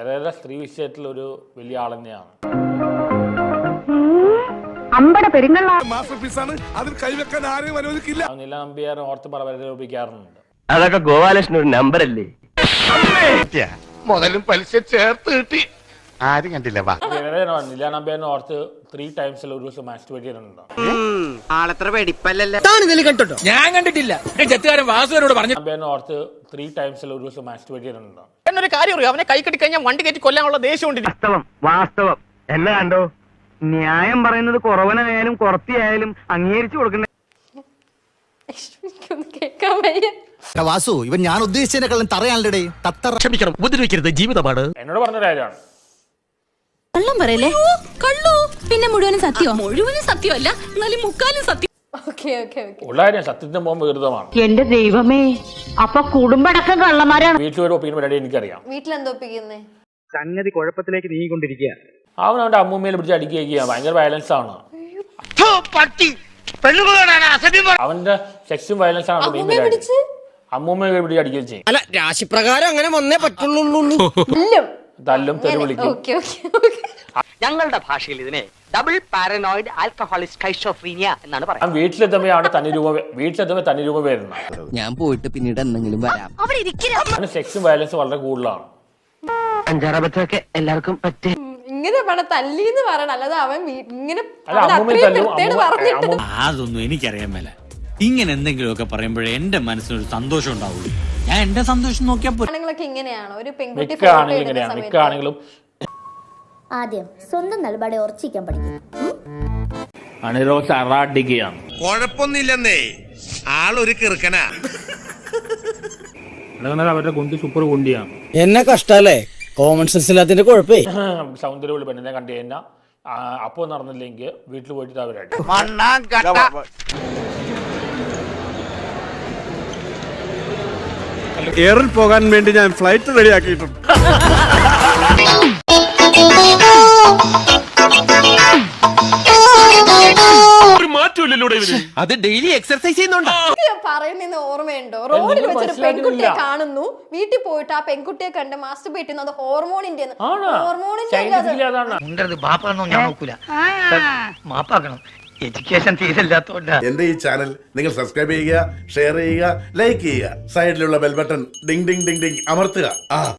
Pereira സ്ത്രീ വിഷയത്തിൽ ഒരു വലിയ ആൾ തന്നെയാണ്. അമ്പട പെരുങ്ങള മാസ്റ്റർ പീസാണ്. അതിൽ കൈവെക്കാൻ ആരെയും അനുവദിക്കില്ല. ആ നില നമ്പിയാർ ഓർത്ത് പരലോപിക്കാറുണ്ട് അതൊക്കെ ഗോപാലകൃഷ്ണൻ ഒരു നമ്പർ അല്ലേ മുതലും പലിശ ചേർത്ത് കിട്ടി. ആരും കണ്ടില്ല വാ. പെരേര നില നമ്പിയാറിനെ ഓർത്ത് ത്രീ ടൈംസിൽ ഒരു ദിവസം മാസ്റ്റുബേറ്റ് ചെയ്യുന്നുണ്ട് ആളത്ര വെടിപ്പല്ലല്ലോ? ഞാൻ കണ്ടിട്ടില്ല. ചെത്തുകാരൻ വാസുവിനോട് പറഞ്ഞു. ഓർത്ത് ത്രീ ടൈംസ് ഒരു ദിവസം മാസ്റ്റുബേറ്റ് എന്നൊരു കാര്യം അറിയാം? അവനെ കൈ കെട്ടി കഴിഞ്ഞാൽ വണ്ടി കയറ്റി കൊല്ലാനുള്ള ദേഷ്യം ഉണ്ട് വാസ്തവം വാസ്തവം. എന്നെ കണ്ടോ? ന്യായം പറയുന്നത് കുറവനായാലും കുറത്തിയായാലും അംഗീകരിച്ചു കൊടുക്കണ്ടേ? എനിക്കൊന്നും കേൾക്കാൻ വയ്യ. വാസു ഇവൻ ഞാൻ ഉദ്ദേശിച്ചതിനെക്കാളും തറയാണല്ലേ തത്തറ ക്ഷമിക്കണം ഉപദ്രവിക്കരുത്. ജീവിതമാണ് എന്നോട് പറഞ്ഞ കാര്യമാണ്. കള്ളം പറയല്ലേ? കള്ളു? പിന്നെ മുഴുവനും സത്യോ? മുഴുവനും സത്യമല്ല എന്നാലും മുക്കാലും സത്യം. ഉള്ള കാര്യം വികൃതമാണ് എന്റെ ദൈവമേ അപ്പൊ കുടുംബടക്കം കള്ളന്മാരാണ്. വീട്ടിൽ ഒരു ഒപ്പീനിയൻ പരിപാടി എനിക്കറിയാം. വീട്ടിലെന്തോപ്പിക്കുന്നേ സംഗതി കുഴപ്പത്തിലേക്ക് നീങ്ങിക്കൊണ്ടിരിക്കുക അവൻ അവന്റെ അമ്മൂമ്മയിൽ പിടിച്ച് അടിക്കുകയും ഭയങ്കര വയലൻസ് ആണ്. അവന്റെ സെക്സും വയലൻസ് ആണ് മെയിൻ അമ്മൂമ്മയെ പരിപാടി. പിടിച്ച്? അമ്മൂമ്മയെ പിടിച്ച് അടിക്കുകയും ചെയ്യും. അല്ല രാശിപ്രകാരം അങ്ങനെ വന്നേ പറ്റുള്ളൂ തല്ലും തെറി ഞങ്ങളുടെ ഭാഷയിൽ ഇതിനെ ഡബിൾ പാരനോയിഡ് ആൽക്കഹോളിക് സ്കൈഷോഫ്രീനിയ എന്നാണ് പറയുന്നത്. വീട്ടിലെത്തുമ്പോഴാണ് തന്നെ രൂപ വീട്ടിലെത്തുമ്പോൾ തന്നെ രൂപ വരുന്നത് ഞാൻ പോയിട്ട് പിന്നീട് എന്തെങ്കിലും വരാം. അവന് സെക്സും വയലൻസ് വളരെ കൂടുതലാണ്. അഞ്ചാറബത്തൊക്കെ എല്ലാവർക്കും പറ്റേ ഇങ്ങനെ പണം തല്ലി എന്ന് പറയണം. അല്ലാതെ അവൻ ഇങ്ങനെ അതൊന്നും എനിക്കറിയാൻ മേല. ഇങ്ങനെ എന്തെങ്കിലുമൊക്കെ പറയുമ്പോഴേ എന്റെ മനസ്സിനൊരു സന്തോഷം ഉണ്ടാവുള്ളൂ. ഞാൻ എന്റെ സന്തോഷം നോക്കിയാൽ. ഇങ്ങനെയാണ്. ഒരു പെൺകുട്ടി മിക്ക ആണെങ്കിലും ഇടുന്ന ഇങ്ങനെയാണ് മിക്ക സമയത്ത് ആണെങ്കിലും ആദ്യം സ്വന്തം നിലപാടെ ഉറച്ചിക്കാൻ പഠിക്കും. അണിറോസ് അറാഡിക്കുകയാണ് കുഴപ്പമൊന്നുമില്ലെന്നേ. ആളൊരു കിറുക്കനാ. അവരുടെ കുണ്ടി സൂപ്പർ കുണ്ടിയാണ് എന്നെ കഷ്ടല്ലേ? Common sense ഇല്ലാത്തതിന്റെ കുഴപ്പേ. സൗന്ദര്യമുള്ള പെണ്ണിനെ കണ്ടു കഴിഞ്ഞാൽ അപ്പോൾ നടന്നില്ലെങ്കിൽ വീട്ടിൽ പോയിട്ട് അവരായിട്ട്. എയറിൽ പോകാൻ വേണ്ടി ഞാൻ ഫ്ലൈറ്റ് റെഡിയാക്കിയിട്ടുണ്ട് അത് ഡെയിലി എക്സർസൈസ് ചെയ്യുന്നുണ്ടോ. ഞാൻ ഓർമ്മയുണ്ടോ. റോഡിൽ നിങ്ങൾ വെച്ചൊരു പെൺകുട്ടിയെ കാണുന്നു. വീട്ടിൽ പോയിട്ട് ആ പെൺകുട്ടിയെ കണ്ട് മാസ്റ്റർബേറ്റ് ചെയ്യുന്നു അത് ഹോർമോണിന്റെ ഹോർമോണിന്റെ എന്റെ ഈ ചാനൽ നിങ്ങൾ സബ്സ്ക്രൈബ് ചെയ്യുക ഷെയർ ചെയ്യുക ലൈക്ക് ചെയ്യുക. സൈഡിലുള്ള bell button ding ding ding ding അമർത്തുക. ആ.